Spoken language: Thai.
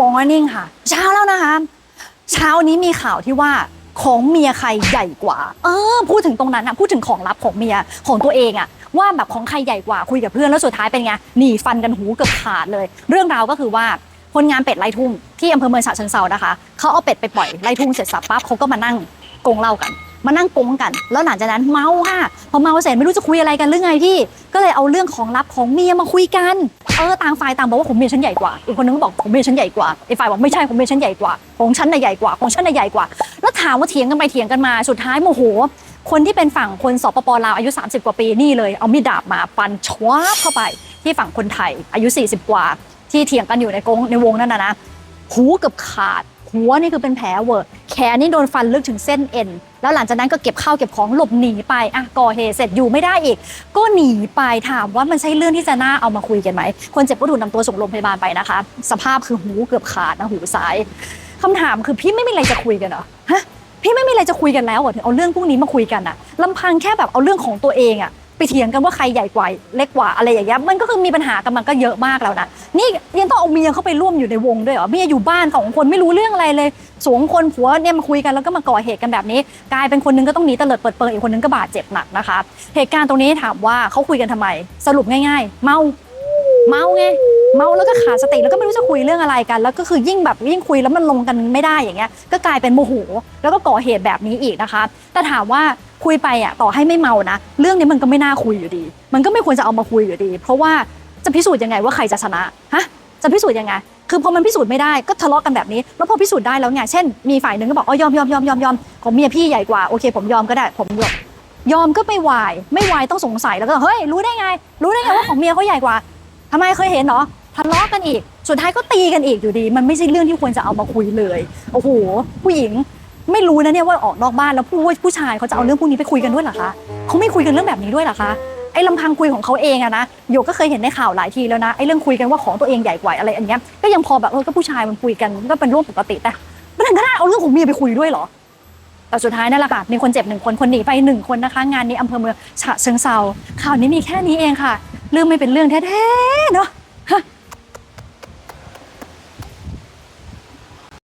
morning ค่ะ เช้าแล้วนะคะ เช้านี้มีข่าวที่ว่าของเมียใครใหญ่กว่า เออ พูดถึงตรงนั้นอะพูดถึงของลับของเมียของตัวเองอะว่าแบบของใครใหญ่กว่าคุยกับเพื่อนแล้วสุดท้ายเป็นไงหนีฟันกันหูเกือบขาดเลย เรื่องราวก็คือว่าคนงานเป็ดไล่ทุ่งที่อำเภอเมืองฉะเชิงเซานะคะเขาเอาเป็ดไปปล่อยไล่ทุ่งเสร็จสับปั๊บเขาก็มานั่งกงเล้ากัน มานั่งกงกัน แล้วหลังจากนั้นเมาค่ะพอเมาเสร็จไม่รู้จะคุยอะไรกันหรือไงพี่ ก็เลยเอาเรื่องของลับของเมียมาคุยกัน เออต่างฝ่ายต่างบอกว่าของเมียฉันใหญ่กว่า อีกคนนึงก็บอกของเมียฉันใหญ่กว่าอีกฝ่ายบอกไม่ใช่ของเมียฉันใหญ่กว่า ของฉันน่ะใหญ่กว่า ของฉันน่ะใหญ่กว่า แล้วถามว่าเถียงกันไปเถียงกันมา สุดท้ายโมโห คนที่เป็นฝั่งคนสปปลาวอายุ 30 กว่าปีนี่เลย เอามีดดาบมาฟันชวาบเข้าไป ที่ฝั่งคนไทยอายุ 40 กว่า ที่เถียงกันอยู่ในกงในวงนั่นนะนะ หูเกือบขาด หัวนี่คือเป็นแผลเวอะแข นนี่โดนฟันลึกถึงเส้นเอ็นแล้วหลังจากนั้นก็เก็บข้าวเก็บของหลบหนีไปอะก่อเหตุเสร็จอยู่ไม่ได้อีก ก็หนีไปถามว่ามันใช่เรื่องที่จะน่าเอามาคุยกันไหมคนเจ็บก็ถูกนำตัวส่งโรงพยาบาลไปนะคะ สภาพคือหูเกือบขาดนะหูซ้ายคำถามคือพี่ไม่มีอะไรจะคุยกันเหรอฮะพี่ไม่มีอะไรจะคุยกันแล้วเหรอถึงเอาเรื่องพวกนี้มาคุยกันอะลำพังแค่แบบเอาเรื่องของตัวเองอะ ไปเถียงกันว่าใครใหญ่กว่าเล็กกว่าอะไรอย่างเงี้ยมันก็คือมีปัญหากันมันก็เยอะมากแล้วนะนี่ยังต้องเอาเมียเข้าไปร่วมอยู่ในวงด้วยเหรอเมียอยู่บ้านสองคนไม่รู้เรื่องอะไรเลยสองคนผัวเนี่ยมาคุยกันแล้วก็มาก่อเหตุกันแบบนี้ กลายเป็นคนนึงก็ต้องหนีเตลิดเปิดเปิงอีกคนนึงก็บาดเจ็บหนักนะคะ เหตุการณ์ตรงนี้ถามว่าเขาคุยกันทำไม สรุปง่าย ๆ เมาเมาไงเมาแล้วก็ขาดสติแล้วก็ไม่รู้จะคุยเรื่องอะไรกัน แล้วก็คือยิ่งแบบยิ่งคุยแล้วมันลงกันไม่ได้อย่างเงี้ยก็กลายเป็นโมโห แล้วก็ก่อเหตุแบบนี้อีกนะคะ แต่ถามว่า คุยไปอะต่อให้ไม่เมานะ เรื่องนี้มันก็ไม่น่าคุยอยู่ดี มันก็ไม่ควรจะเอามาคุยอยู่ดี เพราะว่าจะพิสูจน์ยังไงว่าใครจะชนะฮะจะพิสูจน์ยังไงคือพอมันพิสูจน์ไม่ได้ก็ทะเลาะกันแบบนี้ แล้วพอพิสูจน์ได้แล้วไงเช่นมีฝ่ายหนึ่งก็บอกอ๋อยอมยอมยอมยอมยอมของเมียพี่ใหญ่กว่าโอเค ผมยอมก็ได้ผมยอมยอมก็ไม่วาย ไม่วายต้องสงสัยแล้วก็เฮ้ยรู้ได้ไง รู้ได้ไงว่าของเมียเขาใหญ่กว่าทำไมเคยเห็นเหรอทะเลาะกันอีก สุดท้ายก็ตีกันอีกอยู่ดี มันไม่ใช่เรื่องที่ควรจะเอามาคุยเลยโอ้โหผู้หญิง ไม่รู้นะเนี่ยว่าออกนอกบ้านแล้วผู้ผู้ชายเขาจะเอาเรื่องพวกนี้ไปคุยกันด้วยเหรอคะเขาไม่คุยกันเรื่องแบบนี้ด้วยเหรอคะไอ้ลำพังคุยของเขาเองอะนะโยกก็เคยเห็นในข่าวหลายทีแล้วนะไอ้เรื่องคุยกันว่าของตัวเองใหญ่กว่าอะไรอันเนี้ยก็ยังพอแบบเออก็ผู้ชายมันคุยกันก็เป็นเรื่องปกติแต่มันถึงขนาดเอาเรื่องของเมียไปคุยด้วยเหรอแต่สุดท้ายนั่นแหละค่ะมีคนเจ็บหนึ่งคนคนหนีไปหนึ่งคนนะคะ งานนี้อำเภอเมืองฉะเชิงเซาข่าวนี้มีแค่นี้เองค่ะ เรื่องไม่เป็นเรื่องแท้ๆเนาะฮะ